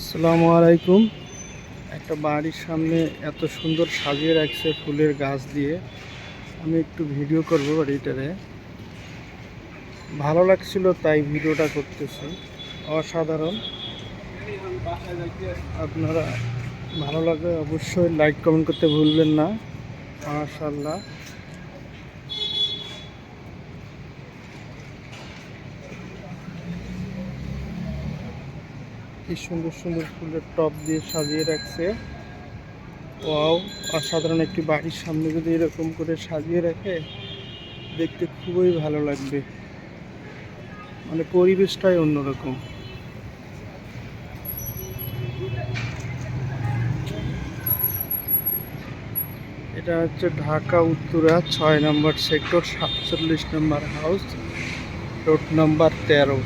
আসসালামু আলাইকুম। একটা বাড়ির সামনে এত সুন্দর সাজিয়ে রাখছে ফুলের গাছ দিয়ে। আমি একটু ভিডিও করব বাড়িটারে। ভালো লাগছিল তাই ভিডিওটা করতেছি। অসাধারণ। আপনারা ভালো লাগলে অবশ্যই লাইক কমেন্ট করতে ভুলবেন না। মাশাল্লাহ কি সুন্দর সুন্দর ফুলের টব দিয়ে সাজিয়ে রাখছে। ওয়াও, অসাধারণ একটি বাড়ির সামনে যদি এরকম করে সাজিয়ে রাখে, দেখতে খুবই ভালো লাগবে। মানে পরিবেশটাই অন্যরকম। এটা হচ্ছে ঢাকা উত্তরা, ছয় নম্বর সেক্টর, সাতচল্লিশ নম্বর হাউস, রোড নাম্বার তেরো।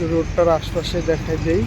একটু রোডটার আশপাশে দেখা দেই।